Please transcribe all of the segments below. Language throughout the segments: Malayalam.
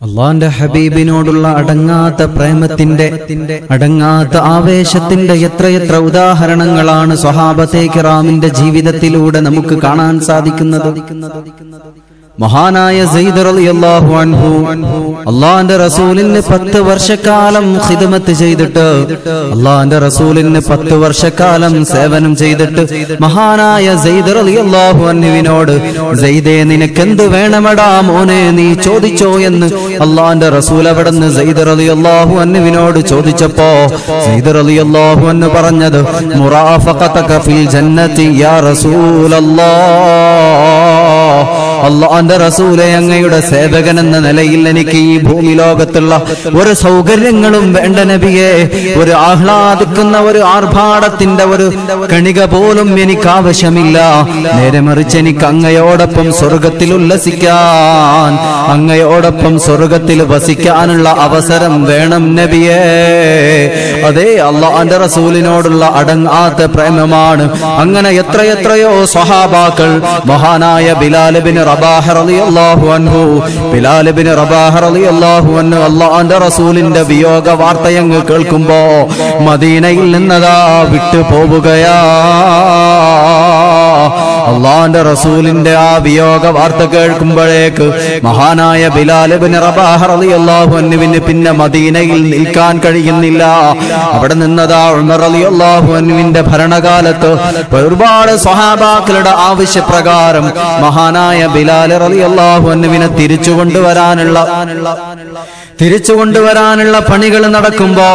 അള്ളാന്റെ ഹബീബിനോടുള്ള അടങ്ങാത്ത പ്രേമത്തിന്റെ അടങ്ങാത്ത ആവേശത്തിന്റെ എത്രയെത്ര ഉദാഹരണങ്ങളാണ് സ്വഹാബത്തെ കിറാമിന്റെ ജീവിതത്തിലൂടെ നമുക്ക് കാണാൻ സാധിക്കുന്നത്. മഹാനായ റളിയല്ലാഹു അൻഹു അള്ളാന്റെ റസൂലിന് പത്ത് വർഷക്കാലം ഹിദമത്ത് ചെയ്തിട്ട് അള്ളാന്റെ റസൂലിന് പത്ത് വർഷക്കാലം സേവനം ചെയ്തിട്ട് മഹാനായ സെയ്ദ് റളിയല്ലാഹു അൻഹുവിനോട് സെയ്ദേ നിനക്കെന്ത് വേണമെടാ മോനെ നീ ചോദിച്ചോ എന്ന് അള്ളാന്റെ റസൂൽ അവിടെ നിന്ന് സെയ്ദ് റളിയല്ലാഹു അൻഹുവിനോട് ചോദിച്ചപ്പോ സെയ്ദ് റളിയല്ലാഹു അൻഹു പറഞ്ഞത് മുറാഫഖതക ഫിൽ ജന്നതി യാ റസൂലല്ലാഹ് അള്ളാന്റെ റസൂലെ അങ്ങയുടെ സേവകൻ എന്ന നിലയിൽ എനിക്ക് ഈ ഭൂമി ലോകത്തുള്ള ഒരു സൗകര്യങ്ങളും വേണ്ട നബിയെ. ഒരു ആഹ്ലാദിക്കുന്ന ഒരു ആർഭാടത്തിന്റെ ഒരു കണിക പോലും എനിക്ക് ആവശ്യമില്ല. നേരെ മറിച്ച് എനിക്ക് അങ്ങയോടൊപ്പം സ്വർഗത്തിൽ ഉല്ലസിക്കാൻ അങ്ങയോടൊപ്പം സ്വർഗത്തിൽ വസിക്കാനുള്ള അവസരം വേണം നബിയെ. അതേ അള്ളാന്റെ റസൂലിനോടുള്ള അടങ്ങാത്ത പ്രേമമാണ്. അങ്ങനെ എത്രയെത്രയോ സ്വഹാബാക്കൾ മഹാനായ ബിലാലബിന് റസൂലിന്റെ വിയോഗ വാർത്തയങ്ങ് കേൾക്കുമ്പോ മദീനയിൽ നിന്നതാ വിട്ടു പോവുകയാ അള്ളാന്റെ റസൂലിന്റെ ആ വിയോഗ വാർത്ത കേൾക്കുമ്പോഴേക്ക് മഹാനായ ബിലാലിബിന് റബാഹ് റളിയല്ലാഹു അൻഹുവിന് പിന്നെ മദീനയിൽ നിൽക്കാൻ കഴിയുന്നില്ല. അവിടെ നിന്നതാ ഉമർ അലി അള്ളാഹുവിന്റെ ഭരണകാലത്ത് ഒരുപാട് സ്വഹാബാക്കളുടെ ആവശ്യപ്രകാരം മഹാനായ ബിലാൽ അലി അള്ളാഹുവിനെ തിരിച്ചു കൊണ്ടുവരാനുള്ള തിരിച്ചു കൊണ്ടുവരാനുള്ള പണികൾ നടക്കുമ്പോ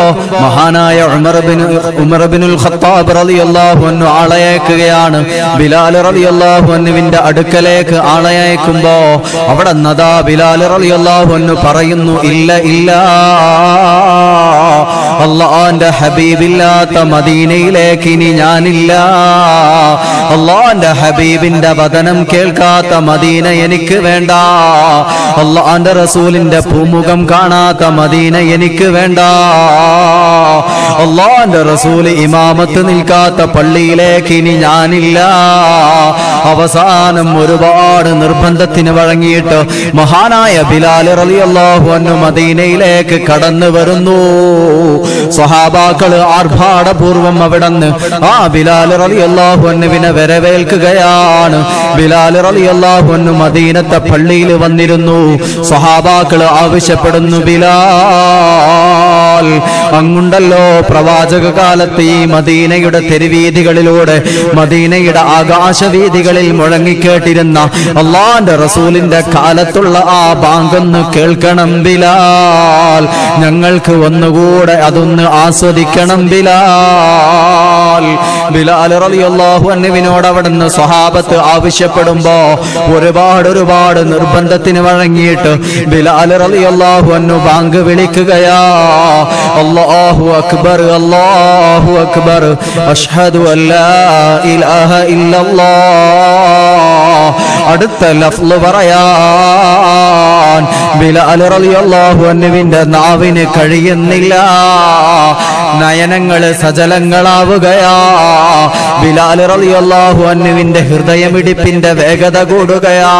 മഹാനായ ഉമർബിൻ ഉമർബിനുൽ ഉമർ ബിനുൽ ഖത്താബ് റളിയല്ലാഹു അൻഹു ആളയക്കുകയാണ് ബിലാൽ അടുക്കലേക്ക് ആളയക്കുമ്പോ അവിടെ നദാ ബിലാൽ റളിയല്ലാഹു അൻഹു പറയുന്നു ഇല്ല ഇല്ല. അള്ളാന്റെ ഹബീബില്ലാത്ത മദീനയിലേക്ക് ഇനി ഞാനില്ല. അള്ളാന്റെ ഹബീബിന്റെ വചനം കേൾക്കാത്ത മദീന എനിക്ക് വേണ്ട. അള്ളാന്റെ റസൂലിന്റെ പൂമുഖം കാണാത്ത മദീന എനിക്ക് വേണ്ട. അള്ളാന്റെ റസൂൽ ഇമാമത്ത് നിൽക്കാത്ത പള്ളിയിലേക്ക് ഇനി ഞാനില്ല. അവസാനം ഒരുപാട് നിർബന്ധത്തിന് വഴങ്ങിയിട്ട് മഹാനായ ബിലാൽ റളിയല്ലാഹു മദീനയിലേക്ക് കടന്നു വരുന്നു. സ്വഹാബാക്കൾ ആർഭാടപൂർവം അവിടുന്ന് ആ ബിലാൽ റളിയല്ലാഹു അന്നുവിനെ വരവേൽക്കുകയാണ്. ബിലാൽ റളിയല്ലാഹു അൻഹു മദീനത്തെ പള്ളിയിൽ വന്നിരുന്നു. സ്വഹാബാക്കൾ ആവശ്യപ്പെടുന്നു ബിലാൽ അങ്ങുണ്ടല്ലോ പ്രവാചക കാലത്ത് ഈ മദീനയുടെ തെരുവീതികളിലൂടെ മദീനയുടെ ആകാശവീതികളിൽ മുഴങ്ങിക്കേട്ടിരുന്ന അള്ളാന്റെ റസൂലിന്റെ കാലത്തുള്ള ആ ബാങ്കൊന്ന് കേൾക്കണം ബിലാൽ. ഞങ്ങൾക്ക് ഒന്നുകൂടെ അതൊന്ന് ആസ്വദിക്കണം ബിലാൽ. ബിലാൽ റളിയല്ലാഹു അൻഹുവിനോട് അവിടുന്ന് സ്വഹാബത്ത് ആവശ്യപ്പെടുമ്പോ ഒരുപാട് ഒരുപാട് നിർബന്ധത്തിന് വഴങ്ങിയിട്ട് ബിലാൽ റളിയല്ലാഹു അന്നു ബാങ്ക് വിളിക്കുകയാ. അല്ലാഹു അക്ബർ അല്ലാഹു അക്ബർ അഷ്ഹദു അല്ലാ ഇലാഹ ഇല്ലല്ലാഹ് അടുത്ത ലഫ്ള് പറയാൻ അൻഹുവിന്റെ നാവിന് കഴിയുന്നില്ല. നയനങ്ങൾ സജലങ്ങളാവുകയാ. റളിയല്ലാഹു അൻഹുവിന്റെ ഹൃദയമിടിപ്പിന്റെ വേഗത കൂടുകയാ.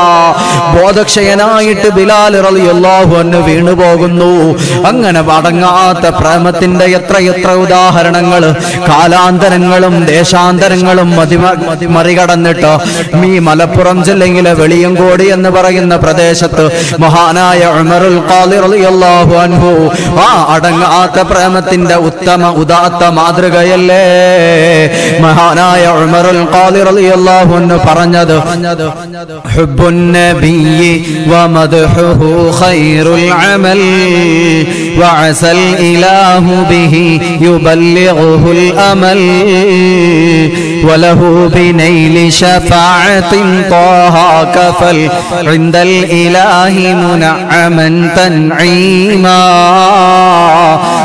ബോധക്ഷയനായിട്ട് ബിലാൽ റളിയല്ലാഹു അൻഹു വീണു അങ്ങനെ അടങ്ങാത്ത പ്രേമത്തിന്റെ എത്രയെത്ര എത്ര ഉദാഹരണങ്ങൾ കാലാന്തരങ്ങളും ദേശാന്തരങ്ങളും മറികടന്നിട്ട് ഈ മലപ്പുറം ജില്ലയിലെ വെളിയങ്കോടി എന്ന് പറയുന്ന പ്രദേശത്ത് മഹാനായ അൻഹു ആ അടങ്ങാത്ത പ്രേമത്തിന്റെ ഉത്തമ ഉദാത്ത മാതൃകയല്ലേ മഹാനായ ഉമറുൽ ഖാദി റളിയല്ലാഹു അൻഹു പറഞ്ഞത് ഹുബ്ബുൻ നബിയ്യി വമദ്ഹുഹു ഖൈറുൽ അമൽ وعسى الإله به يبلغه الأمل وله بنيل شفاعة طه كفل عند الإله منعما تنعيما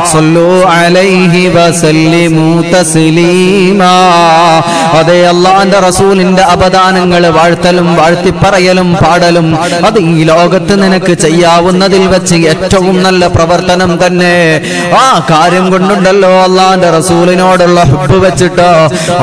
صلوا عليه وسلموا تسليما അതേ അള്ളാന്റെ റസൂലിന്റെ അപദാനങ്ങൾ വാഴ്ത്തലും വാഴ്ത്തിപ്പറയലും പാടലും അത് ഈ ലോകത്ത് നിനക്ക് ചെയ്യാവുന്നതിൽ വെച്ച് ഏറ്റവും നല്ല പ്രവർത്തനം തന്നെ ആ കാര്യം കൊണ്ടുണ്ടല്ലോ അള്ളാന്റെ റസൂലിനോടുള്ള ഹുബ് വെച്ചിട്ട്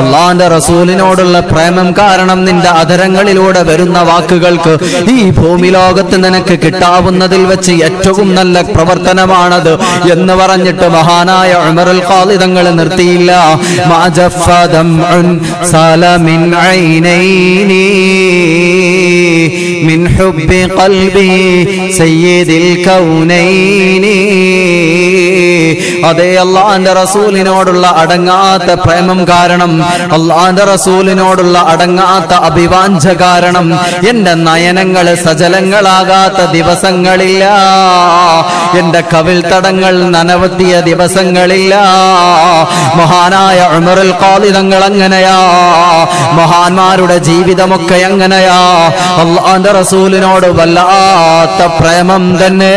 അള്ളാന്റെ റസൂലിനോടുള്ള പ്രേമം കാരണം നിന്റെ അധരങ്ങളിലൂടെ വായിലൂടെ വരുന്ന വാക്കുകൾക്ക് ഈ ഭൂമി ലോകത്ത് നിനക്ക് കിട്ടാവുന്നതിൽ വെച്ച് ഏറ്റവും നല്ല പ്രവർത്തനമാണത് എന്ന് പറഞ്ഞിട്ട് മഹാനായ ഉമറുൽ ഖാലിദങ്ങൾ നിർത്തിയില്ല. من حب قلبي سيد الكونين അതേ അള്ളാന്റെ റസൂലിനോടുള്ള അടങ്ങാത്ത പ്രേമം കാരണം അള്ളാന്റെ റസൂലിനോടുള്ള അടങ്ങാത്ത അഭിവാഞ്ച കാരണം എന്റെ നയനങ്ങൾ സജലങ്ങളാകാത്ത ദിവസങ്ങളില്ല. എന്റെ കവിൽ തടങ്ങൾ നനവത്തിയ ദിവസങ്ങളില്ല. മഹാനായ ഉമറുൽ ഖാലിദങ്ങൾ അങ്ങനെയാ. മഹാന്മാരുടെ ജീവിതമൊക്കെ എങ്ങനെയാ അള്ളാന്റെ റസൂലിനോട് വല്ലാത്ത പ്രേമം തന്നെ.